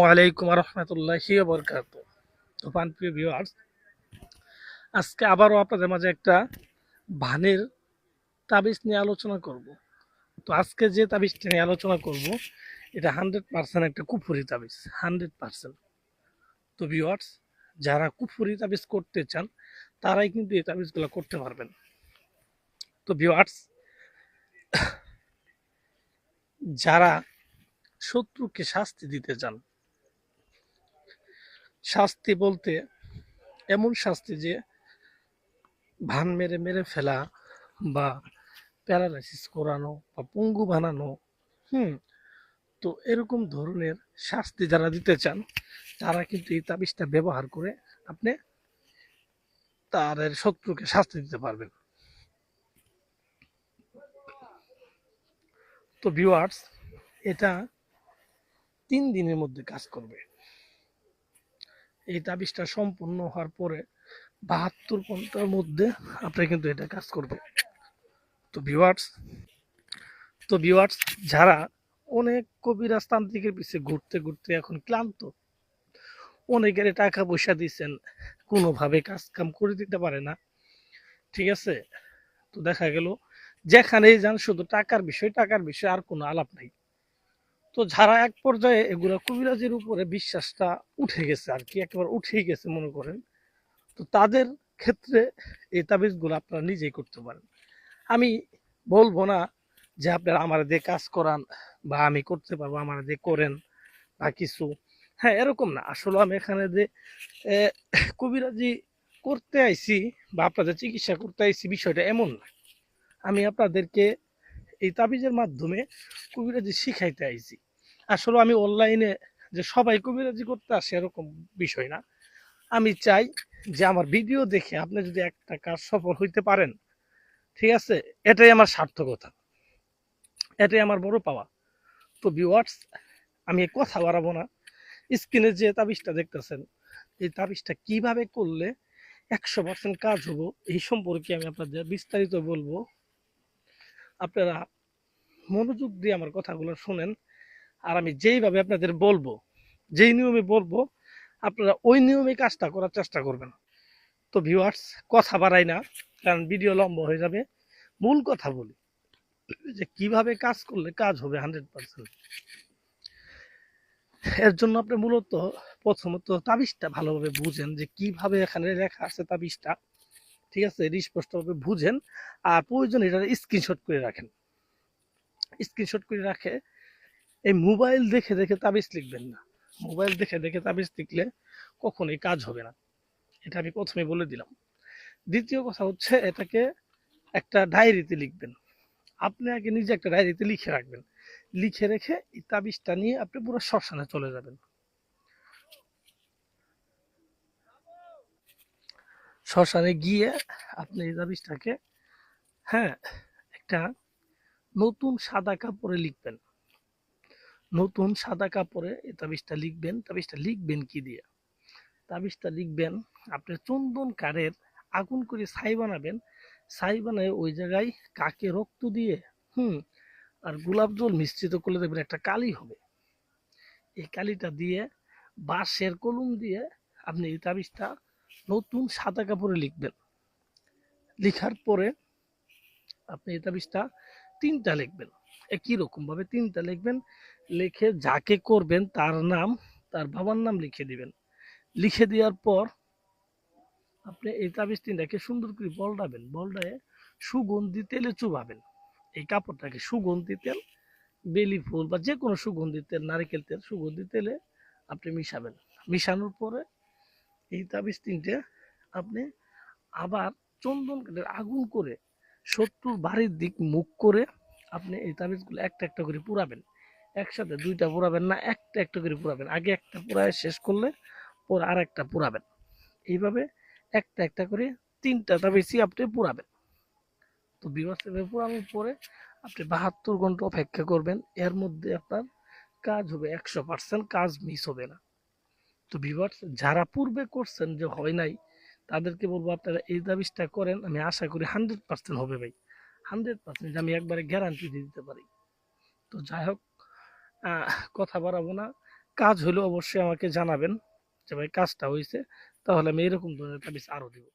ওয়ালাইকুম রহমতুল্লাহি বরকাত তো প্রিয় ভিউয়ার্স আজকে আবারও আপনাদের মাঝে একটা ভানের তাবিজ নিয়ে আলোচনা করব। তো আজকে যে তাবিজটা নিয়ে আলোচনা করব, এটা হান্ড্রেড পার্সেন্ট একটা কুফুরি তাবিজ হান্ড্রেড পার্সেন্ট তো ভিউয়ার্স যারা কুফুরি তাবিজ করতে চান, তারাই কিন্তু এই তাবিজগুলো করতে পারবেন। তো ভিউয়ার্স যারা শত্রুকে শাস্তি দিতে চান শাস্তি বলতে এমন শাস্তি যে ভান মেরে মেরে ফেলা বা প্যারালাইসিস করানো বা পঙ্গু বানানো, হুম, তো এরকম ধরনের শাস্তি যারা দিতে চান, তারা কিন্তু এই তাবিজটা ব্যবহার করে আপনি তাদের শত্রুকে শাস্তি দিতে পারবেন। তো ভিউয়ার্স এটা তিন দিনের মধ্যে কাজ করবে। এই তাবিজটা সম্পূর্ণ হওয়ার পরে বাহাত্তর ঘণ্টার মধ্যে আপনি কিন্তু এটা কাজ করবে তো ভিউয়ার্স তো ভিউয়ার্স যারা অনেক কবিরাজ তান্ত্রিকের পিছিয়ে ঘুরতে ঘুরতে এখন ক্লান্ত অনেকের টাকা পয়সা দিচ্ছেন কোনোভাবে কাজ কাম করে দিতে পারে না, ঠিক আছে? তো দেখা গেল, যেখানেই যান শুধু টাকার বিষয় টাকার বিষয় আর কোনো আলাপ নাই। তো যারা এক পর্যায়ে এগুলো কবিরাজের উপরে বিশ্বাসটা উঠে গেছে আর কি, একেবারে উঠেই গেছে মনে করেন, তো তাদের ক্ষেত্রে এই তাবিজগুলো আপনারা নিজেই করতে পারেন। আমি বলব না যে আপনারা আমার দিয়ে কাজ করান বা আমি করতে পারব, আমার দিয়ে করেন বা কিছু। হ্যাঁ এরকম না। আসলে আমি এখানে যে কবিরাজি করতে আইছি বা আপনাদের চিকিৎসা করতে আইছি বিষয়টা এমন না। আমি আপনাদেরকে এই তাবিজের মাধ্যমে কবিরাজি শিখাইতে আইছি। আসলে আমি অনলাইনে যে সবাই কবিরাজি করতে আসে এরকম বিষয় না। আমি চাই যে আমার ভিডিও দেখে আপনি যদি একটা কাজ সফল হইতে পারেন, ঠিক আছে? এটাই আমার সার্থকতা। এটাই আমার বড় পাওয়া। তো ভিউয়ার্স আমি কথা বাড়াবো না। স্ক্রিনে যে তাবিজটা দেখতেছেন, এই তাবিজটা কীভাবে করলে একশো পার্সেন্ট কাজ হব, এই সম্পর্কে আমি আপনাদের বিস্তারিত বলব। আপনারা মনোযোগ দিয়ে আমার কথাগুলো শুনেন, আর আমি যেইভাবে আপনাদের বলব, যেই নিয়মে বলব, আপনারা ওই নিয়মে কাজটা করার চেষ্টা করবেন। তো ভিউয়ার্স কথা বাড়াই না, কারণ ভিডিও লম্বা হয়ে যাবে। মূল কথা বলি, যে কীভাবে কাজ করলে কাজ হবে হান্ড্রেড পার্সেন্ট। এর জন্য আপনি মূলত প্রথমত তাবিজটা ভালোভাবে বুঝেন, যে কীভাবে এখানে লেখা আছে তাবিজটা। ঠিক আছে, এটা স্পষ্টভাবে বুঝেন, আর প্রয়োজন এটা স্ক্রিনশট করে রাখেন। স্ক্রিনশট করে রাখে। এই মোবাইল দেখে দেখে তাবিজ লিখবেন না। মোবাইল দেখে দেখে তাবিজ লিখলে কখনোই কাজ হবে না। এটা আমি প্রথমে বলে দিলাম। দ্বিতীয় কথা হচ্ছে এটাকে একটা ডায়েরিতে লিখবেন। আপনি আগে নিজে একটা ডায়েরিতে লিখে রাখবেন। লিখে রেখে এই তাবিজটা নিয়ে আপনি পুরো শ্মশানে চলে যাবেন। শ্মশানে গিয়ে আপনি এই তাবিজটাকে হ্যাঁ একটা নতুন সাদা কাপড়ে লিখবেন। নতুন সাদা কাপড়ে এই তাবিজটা লিখবেন। তাবিজটা লিখবেন কি দিয়ে? তাবিজটা লিখবেন, আপনি চন্দন কারের আগুন করে ছাই বানাবেন। ছাই বানায় ওই জায়গায় কাকে রক্ত দিয়ে, হুম, আর গোলাপ জল মিশ্রিত করলে দেখবেন একটা কালি হবে। এই কালিটা দিয়ে বাঁশের কলম দিয়ে আপনি এই তাবিজটা নতুন সাদা কাপড়ে লিখবেন। লিখার পরে আপনি এই তাবিজটা তিনটা লিখবেন। একই রকম ভাবে তিনটা লিখবেন। লিখে যাকে করবেন তার নাম, তার বাবার নাম লিখে দিবেন। লিখে দেওয়ার পর আপনি এই তাবিজ তিনটাকে সুন্দর করে বলডাবেন। বলডায়ে সুগন্ধি তেলে চুবাবেন। এই কাপড়টাকে সুগন্ধি তেল, বেলি ফুল বা যে কোনো সুগন্ধি তেল, নারিকেল তেল, সুগন্ধি তেলে আপনি মিশাবেন। মিশানোর পরে এই তাবিজ তিনটে আপনি আবার চন্দন কাঠের আগুন করে শত্রুর বাড়ির দিক মুখ করে আপনি এই তাবিজগুলো একটা একটা করে পুরাবেন। একসাথে দুইটা পুরাবেন না, একটা একটা করে পুরাবেন। আগে একটা পুরায় শেষ করলে পরে আর একটা পুরাবেন। এইভাবে একটা একটা করে তিনটা তাবিজই আপনি পুরাবেন। তো বিবাস পুরানোর পরে আপনি বাহাত্তর ঘণ্টা অপেক্ষা করবেন, এর মধ্যে আপনার কাজ হবে একশো পার্সেন্ট, কাজ মিস হবে না। তো বিভার্স যারা পূর্বে করছেন যে হয় নাই তাদেরকে বলব, আপনারা এই দাবিটা করেন, আমি আশা করি হান্ড্রেড পার্সেন্ট হবে ভাই। হান্ড্রেড পার্সেন্ট আমি একবারে গ্যারান্টি দিয়ে দিতে পারি। তো যাই হোক কথা বাড়াবো না। কাজ হলে অবশ্যই আমাকে জানাবেন যে, ভাই, কাজটা হয়েছে তাহলে আমি এরকম ধরনের দাবিজ আরও দিব।